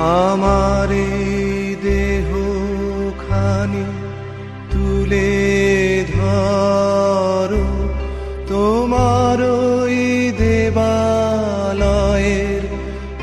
আমার দেহ খানি তুলে ধরো। তোমার দেবালয়ের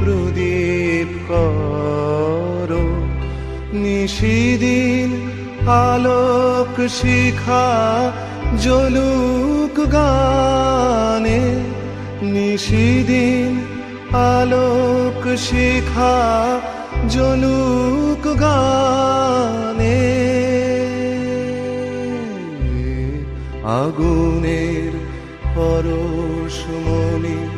প্রদীপ করো। নিশিদিন আলোক শিখা জলুক গানে। নিশিদিন আলোক শিখা জলুক গানে। আগুনের পরশমণি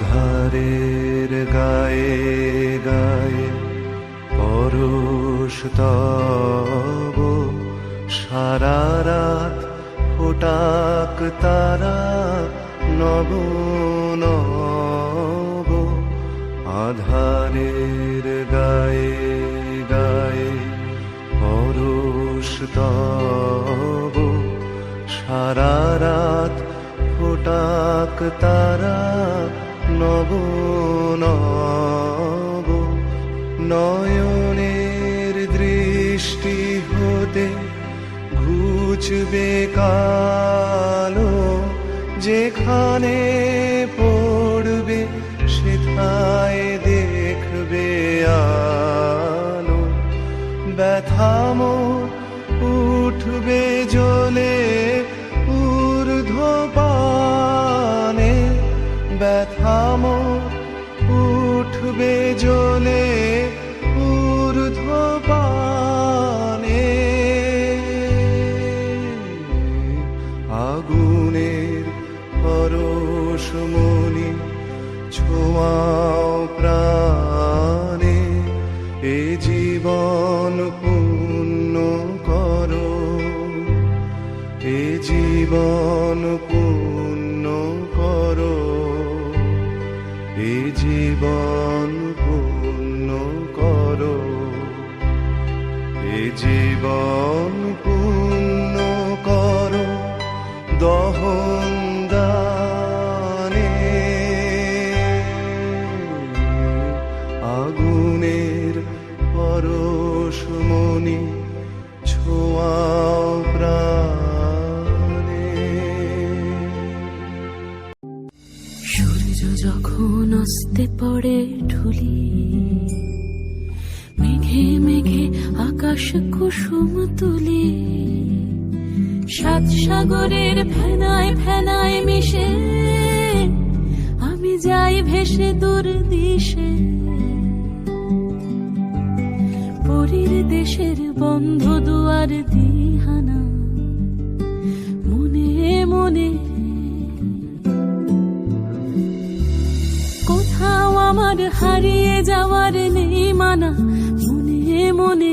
আধারের গায়ে গায়ে পরশ তব, সারা রাত ফোটাক তারা নব নব। আধারের গায়ে গায়ে পরশ তব, সারা রাত ফোটাক তারা নব নব নয়নের দৃষ্টি হতে ঘুচবে কালো, যেখানে পড়বে সেথায় দেখবে আলো। ব্যথা মোর উঠবে জ্বলে মোর উঠবে জ্বলে ঊর্ধ্ব পানে আগুনের পরশমণি ছোঁয়াও প্রাণে, এ জীবন পূর্ণ করো, এ জীবন অস্তে পড়ে ঢুলি। মেঘে মেঘে আকাশ কুসুম তুলি। সাত সাগরের ফেনায় ফেনায় মিশে। আমি যাই ভেসে দূর দিশে। পরীর দেশের বন্ধ দুয়ার দিহানা। আমার হারিয়ে যাওয়ার নেই মানা মনে মনে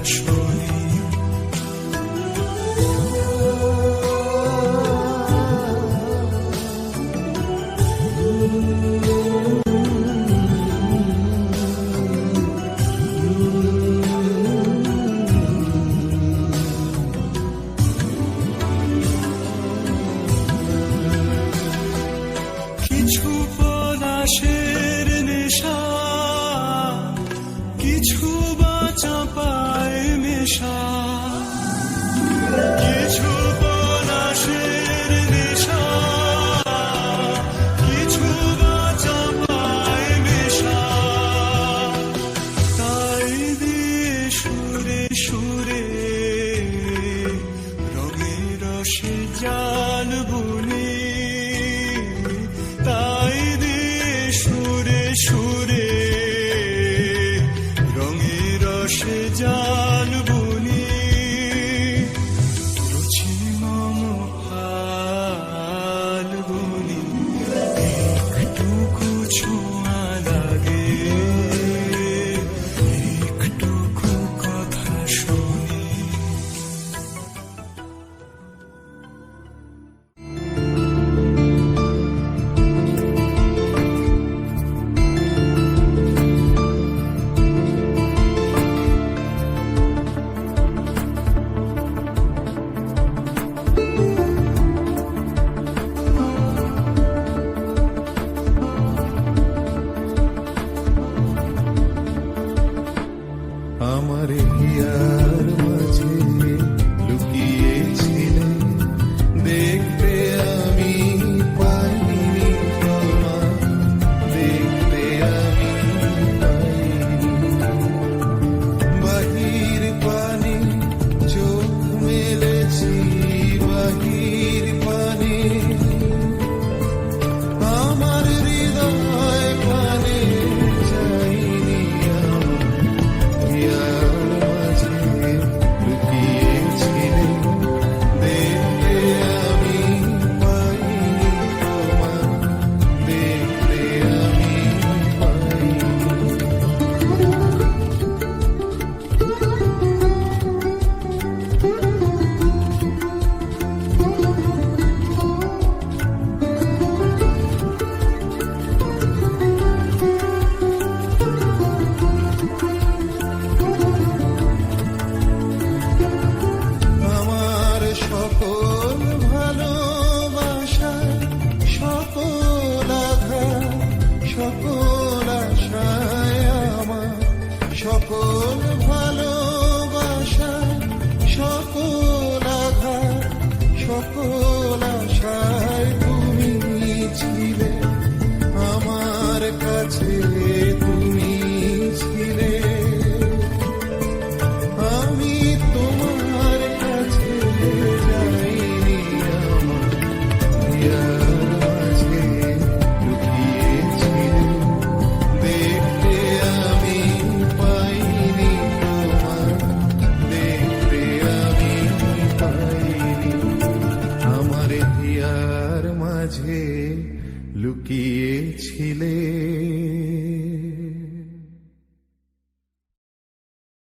aşk yaşa. Gir